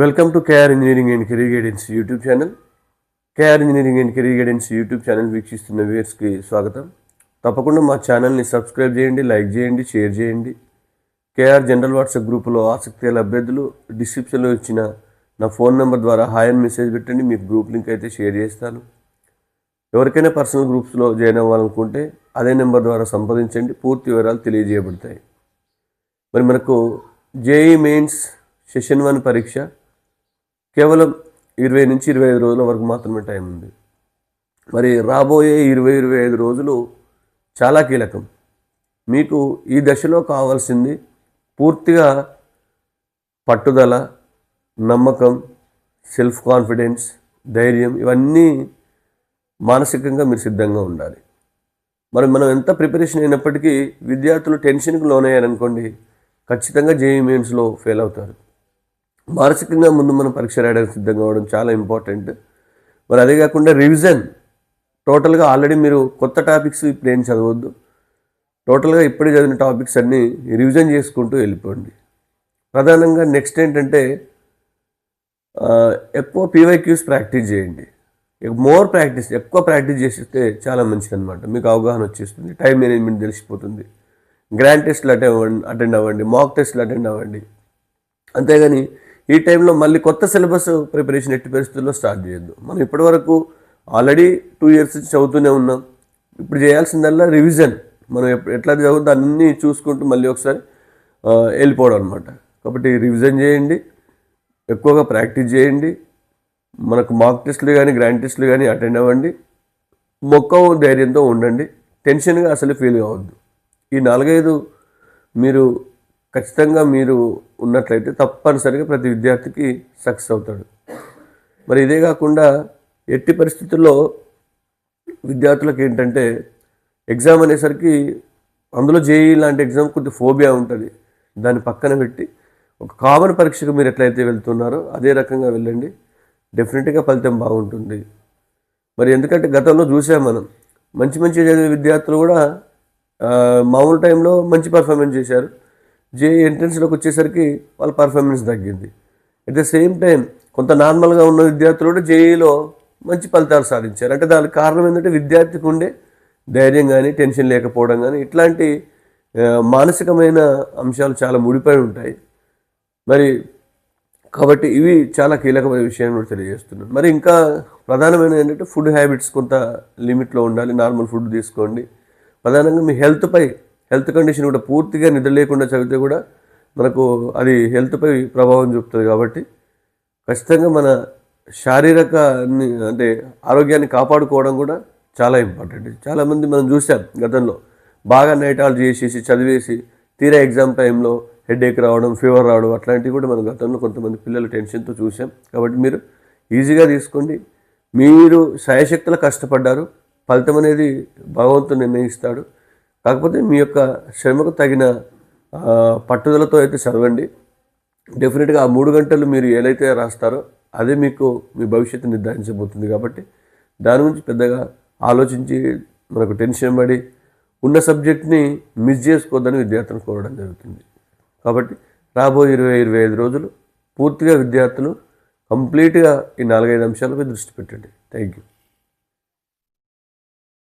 Welcome to KR engineering and career guidance YouTube channel KR engineering and career guidance YouTube channel వీక్షిస్తున్న వ్యూయర్స్కి స్వాగతం. తప్పకుండా మా ఛానల్ని సబ్స్క్రైబ్ చేయండి లైక్ చేయండి షేర్ చేయండి. కేఆర్ జనరల్ వాట్సాప్ గ్రూపులో ఆసక్తి గల అభ్యర్థులు డిస్క్రిప్షన్లో ఇచ్చిన నా ఫోన్ నెంబర్ ద్వారా హాయ్ అని మెసేజ్ పెట్టండి మీకు గ్రూప్ లింక్ అయితే షేర్ చేస్తాను. ఎవరికైనా పర్సనల్ గ్రూప్స్లో జాయిన్ అవ్వాలనుకుంటే అదే నెంబర్ ద్వారా సంప్రదించండి పూర్తి వివరాలు తెలియజేయబడతాయి. మరి మనకు జేఈ మెయిన్స్ సెషన్ వన్ పరీక్ష కేవలం ఇరవై నుంచి ఇరవై ఐదు రోజుల వరకు మాత్రమే టైం ఉంది. మరి రాబోయే ఇరవై ఇరవై ఐదు రోజులు చాలా కీలకం. మీకు ఈ దశలో కావాల్సింది పూర్తిగా పట్టుదల నమ్మకం సెల్ఫ్ కాన్ఫిడెన్స్ ధైర్యం ఇవన్నీ మానసికంగా మీరు సిద్ధంగా ఉండాలి. మరి మనం ఎంత ప్రిపరేషన్ అయినప్పటికీ విద్యార్థులు టెన్షన్కి లోనయ్యారనుకోండి ఖచ్చితంగా జేఈ మెయిన్స్లో ఫెయిల్ అవుతారు. మానసికంగా ముందు మనం పరీక్ష రాయడానికి సిద్ధంగా అవ్వడం చాలా ఇంపార్టెంట్. మరి అదే కాకుండా రివిజన్. టోటల్గా ఆల్రెడీ మీరు కొత్త టాపిక్స్ ఇప్పుడు ఏం చదవద్దు. టోటల్గా ఇప్పుడే చదివిన టాపిక్స్ అన్నీ రివిజన్ చేసుకుంటూ వెళ్ళిపోండి. ప్రధానంగా నెక్స్ట్ ఏంటంటే ఎక్కువ పీవైక్యూస్ ప్రాక్టీస్ చేయండి. మోర్ ప్రాక్టీస్ ఎక్కువ ప్రాక్టీస్ చేస్తే చాలా మంచిది అనమాట మీకు అవగాహన వచ్చేస్తుంది. టైం మేనేజ్మెంట్ తెలిసిపోతుంది. గ్రాండ్ టెస్ట్లు అటెండ్ అవ్వండి అటెండ్ అవ్వండి మాక్ టెస్ట్లు అటెండ్ అవ్వండి. అంతేగాని ఈ టైంలో మళ్ళీ కొత్త సిలబస్ ప్రిపరేషన్ ఎట్టి పరిస్థితుల్లో స్టార్ట్ చేయొద్దు. మనం ఇప్పటివరకు ఆల్రెడీ టూ ఇయర్స్ చదువుతూనే ఉన్నాం. ఇప్పుడు చేయాల్సిందల్లా రివిజన్. మనం ఎట్లా చదువుతుందో అన్నీ చూసుకుంటూ మళ్ళీ ఒకసారి వెళ్ళిపోవడం అనమాట కాబట్టి రివిజన్ చేయండి. ఎక్కువగా ప్రాక్టీస్ చేయండి. మనకు మాక్ టెస్ట్లు కానీ గ్రాండ్ టెస్ట్లు కానీ అటెండ్ అవ్వండి. మొక్క ధైర్యంతో ఉండండి. టెన్షన్గా అసలు ఫీల్ కావద్దు. ఈ నాలుగైదు మీరు ఖచ్చితంగా మీరు ఉన్నట్లయితే తప్పనిసరిగా ప్రతి విద్యార్థికి సక్సెస్ అవుతాడు. మరి ఇదే కాకుండా ఎట్టి పరిస్థితుల్లో విద్యార్థులకు ఏంటంటే ఎగ్జామ్ అనేసరికి అందులో జేఈ లాంటి ఎగ్జామ్ కొద్ది ఫోబియా ఉంటుంది. దాన్ని పక్కన పెట్టి ఒక కామన్ పరీక్షకు మీరు ఎట్లయితే వెళ్తున్నారో అదే రకంగా వెళ్ళండి. డెఫినెట్గా ఫలితం బాగుంటుంది. మరి ఎందుకంటే గతంలో చూసాం మనం మంచి మంచి చదివే విద్యార్థులు కూడా మామూలు టైంలో మంచి పర్ఫార్మెన్స్ చేశారు. జేఈ ఎంట్రన్స్లోకి వచ్చేసరికి వాళ్ళ పర్ఫార్మెన్స్ తగ్గింది. అట్ ద సేమ్ టైం కొంత నార్మల్గా ఉన్న విద్యార్థులు కూడా జేఈలో మంచి ఫలితాలు సాధించారు. అంటే దానికి కారణం ఏంటంటే విద్యార్థికి ఉండే ధైర్యం కానీ టెన్షన్ లేకపోవడం కానీ ఇట్లాంటి మానసికమైన అంశాలు చాలా ముడిపడి ఉంటాయి. మరి కాబట్టి ఇవి చాలా కీలకమైన విషయం కూడా తెలియజేస్తున్నాను మరి ఇంకా ప్రధానమైన ఏంటంటే ఫుడ్ హ్యాబిట్స్ కొంత లిమిట్లో ఉండాలి. నార్మల్ ఫుడ్ తీసుకోండి. ప్రధానంగా మీ హెల్త్పై హెల్త్ కండిషన్ కూడా పూర్తిగా నిద్ర లేకుండా చదివితే కూడా మనకు అది హెల్త్పై ప్రభావం చూపుతుంది కాబట్టి ఖచ్చితంగా మన శారీరక అంటే ఆరోగ్యాన్ని కాపాడుకోవడం కూడా చాలా ఇంపార్టెంట్. చాలామంది మనం చూసాం గతంలో బాగా నైట్ ఆల్ చేసేసి చదివేసి తీరా ఎగ్జామ్ టైంలో హెడేక్ రావడం ఫీవర్ రావడం అట్లాంటివి కూడా మనం గతంలో కొంతమంది పిల్లలు టెన్షన్తో చూసాం. కాబట్టి మీరు ఈజీగా తీసుకోండి. మీరు శాయశక్తులు కష్టపడ్డారు. ఫలితం అనేది భగవంతుడు నిర్ణయిస్తాడు. కాకపోతే మీ యొక్క శ్రమకు తగిన పట్టుదలతో అయితే చదవండి. డెఫినెట్గా ఆ మూడు గంటలు మీరు ఏదైతే రాస్తారో అదే మీకు మీ భవిష్యత్తు నిర్ధారించబోతుంది కాబట్టి దాని గురించి పెద్దగా ఆలోచించి మనకు టెన్షన్ పడి ఉన్న సబ్జెక్ట్ని మిస్ చేసుకోవద్దని విద్యార్థులను కోరడం జరుగుతుంది. కాబట్టి రాబోయే ఇరవై ఇరవై ఐదు రోజులు పూర్తిగా విద్యార్థులు కంప్లీట్గా ఈ నాలుగైదు అంశాలపై దృష్టి పెట్టండి. Thank you